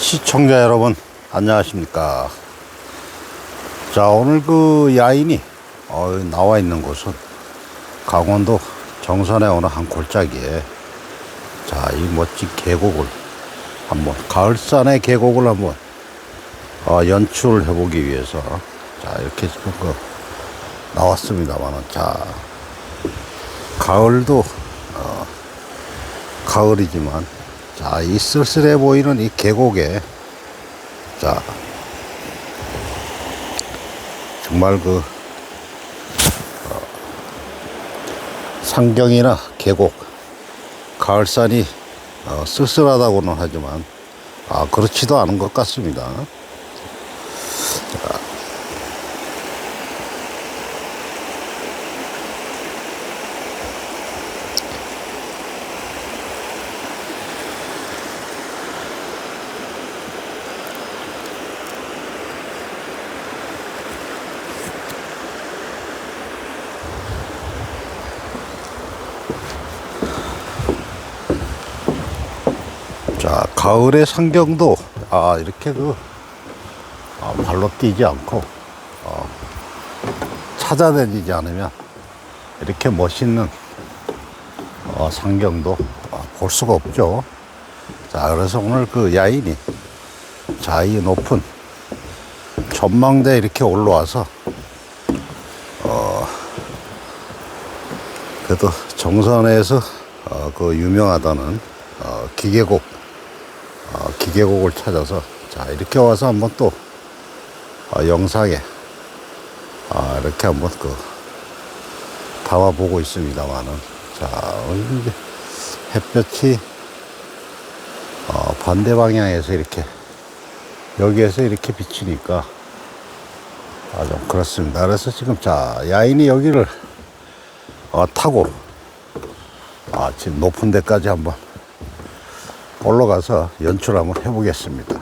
시청자 여러분 안녕하십니까? 자 오늘 그 야인이 어, 나와 있는 곳은 강원도 정선에 오는 한 골짜기에 자 이 멋진 계곡을 한번 가을산의 계곡을 한번 어, 연출을 해보기 위해서 자 이렇게 지금 그 나왔습니다만은 자 가을도 어, 가을이지만 자, 이 쓸쓸해 보이는 이 계곡에 자 정말 그 어, 상경이나 계곡 가을산이 어, 쓸쓸하다고는 하지만 아 그렇지도 않은 것 같습니다. 자, 자, 가을의 상경도 아 이렇게 그 아, 발로 뛰지 않고 어, 찾아다니지 않으면 이렇게 멋있는 어, 상경도 어, 볼 수가 없죠. 자, 그래서 오늘 그 야인이 자, 이 높은 전망대 이렇게 올라와서 어, 그래도 정선에서 어, 그 유명하다는 어, 기계곡 어, 기계곡을 찾아서 자 이렇게 와서 한번 또 어, 영상에 아, 이렇게 한번 그 담아보고 있습니다만은 자 이제 햇볕이 어, 반대 방향에서 이렇게 여기에서 이렇게 비치니까 아 좀 그렇습니다. 그래서 지금 자 야인이 여기를 어, 타고 아 지금 높은 데까지 한번 올라가서 연출 한번 해보겠습니다.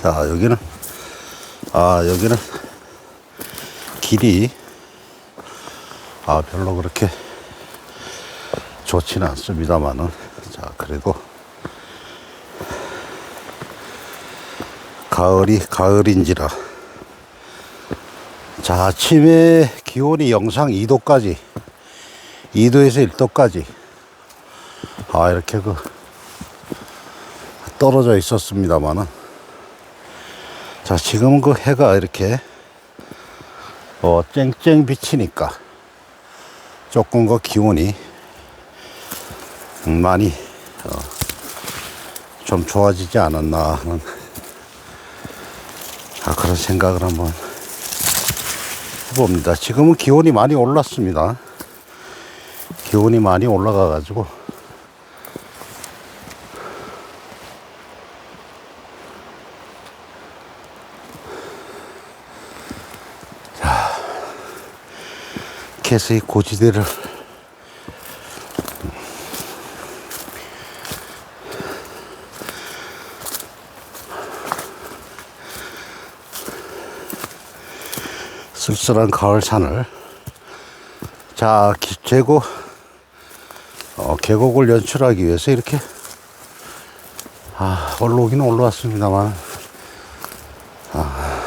자, 여기는, 아, 여기는 길이, 아, 별로 그렇게 좋지는 않습니다만은, 자, 그래도 가을이 가을인지라. 자 아침에 기온이 영상 2도까지 2도에서 1도까지. 아 이렇게 그 떨어져 있었습니다만은. 자 지금은 그 해가 이렇게 어 쨍쨍 비치니까 조금 그 기온이 음, 많이 어, 좀 좋아지지 않았나 하는 아, 그런 생각을 한번 해봅니다. 지금은 기온이 많이 올랐습니다. 기온이 많이 올라가 가지고 자, 이 고지대를 쓸쓸한 가을 산을. 자 기- 계곡 어, 계곡을 연출하기 위해서 이렇게 아 올라오기는 올라왔습니다만. 아,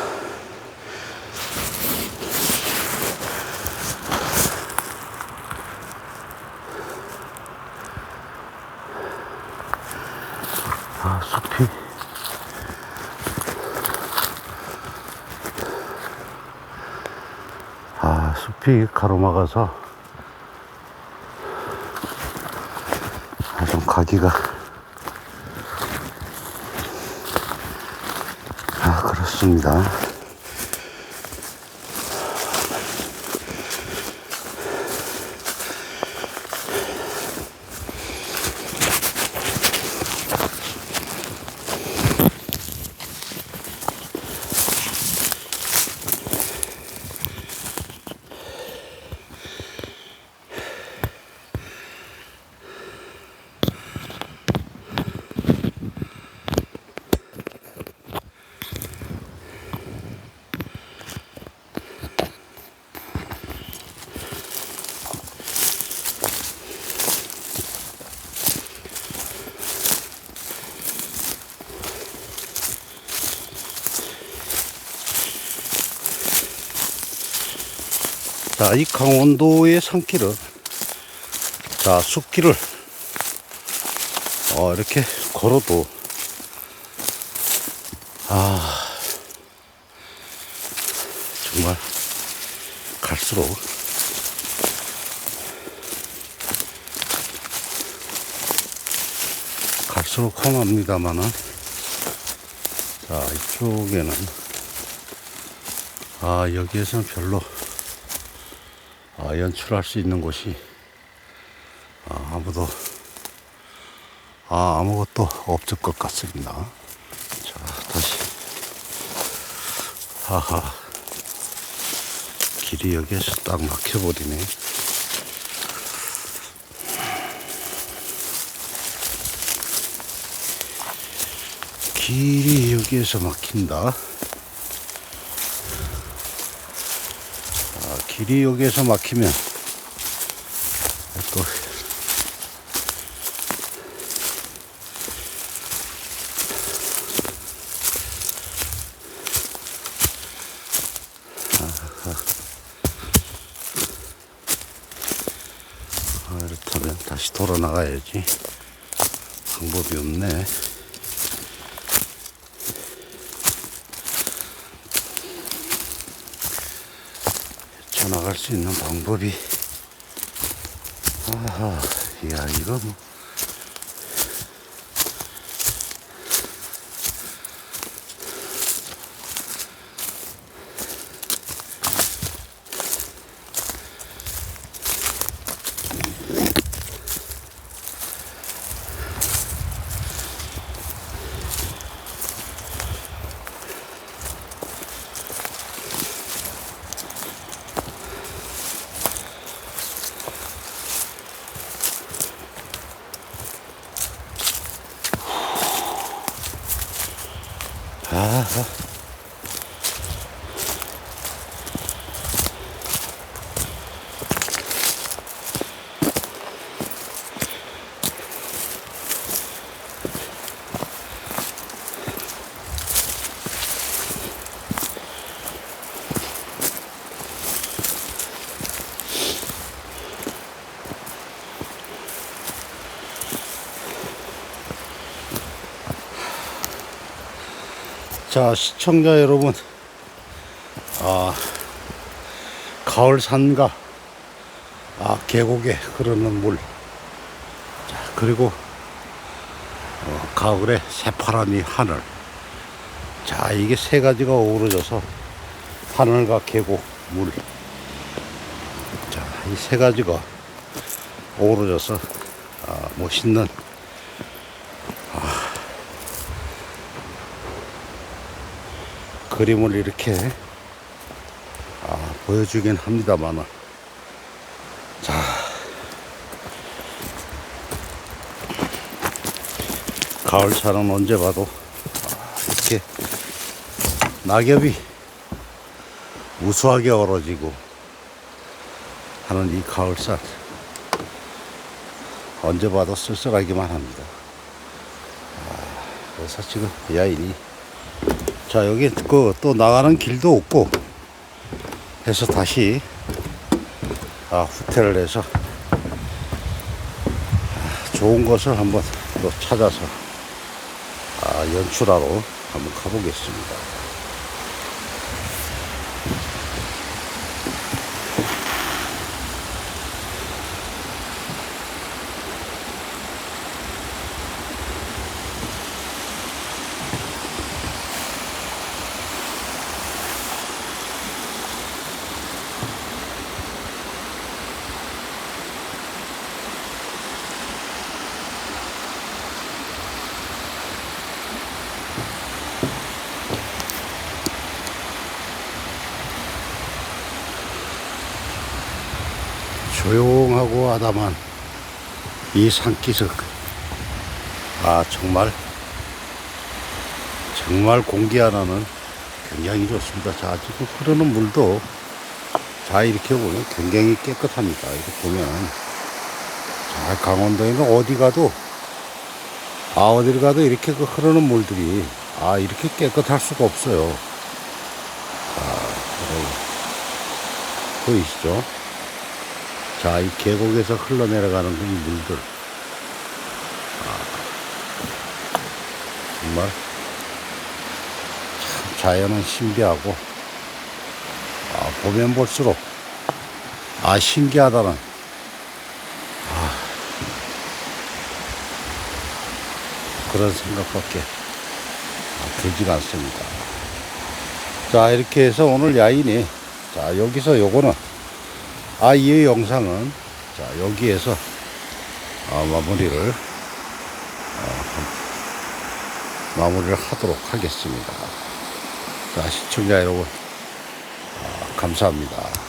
아 숲이 아, 숲이 가로막아서 아, 좀 가기가 아, 그렇습니다. 자, 이 강원도의 산길은 자, 숲길을 어, 이렇게 걸어도 아 정말 갈수록 갈수록 험합니다만은 자 이쪽에는 아 여기에서는 별로 아, 연출할 수 있는 곳이 아, 아무도 아, 아무것도 없을 것 같습니다. 자, 다시. 하하. 길이 여기에서 딱 막혀버리네. 길이 여기에서 막힌다. 길이 여기에서 막히면 또 아, 이렇다면 다시 돌아 나가야지. 방법이 없네. 나갈 수 있는 방법이. 아하, 야, 이거 뭐. 아 자, 시청자 여러분. 아, 가을 산가, 아, 계곡에 흐르는 물. 자, 그리고, 어, 가을에 새파란 이 하늘. 자, 이게 세 가지가 어우러져서 하늘과 계곡, 물. 자, 이 세 가지가 어우러져서 아, 멋있는 그림을 이렇게 아, 보여주긴 합니다만은 자. 가을차는 언제 봐도 아, 이렇게 낙엽이 우수하게 얼어지고 하는 이 가을살 언제 봐도 쓸쓸하기만 합니다. 아, 그래서 지금 야인이 자 여기 그 또 나가는 길도 없고 해서 다시 아 후퇴를 해서 아, 좋은 것을 한번 또 찾아서 아 연출하러 한번 가보겠습니다. 조용하고 하다만 이 산기슭 아 정말 정말 공기 하나는 굉장히 좋습니다. 자 지금 흐르는 물도 자 이렇게 보면 굉장히 깨끗합니다. 이렇게 보면 자 강원도에는 어디 가도 아 어디를 가도 이렇게 그 흐르는 물들이 아 이렇게 깨끗할 수가 없어요. 아. 보이시죠? 자, 이 계곡에서 흘러내려가는 그 물들. 아, 정말 참 자연은 신비하고 아, 보면 볼수록 아 신기하다는 아, 그런 생각밖에 아, 들지가 않습니다. 자 이렇게 해서 오늘 야인이 자 여기서 요거는 아 이 영상은 자 여기에서 아, 마무리를 어, 마무리를 하도록 하겠습니다. 자 시청자 여러분 아, 감사합니다.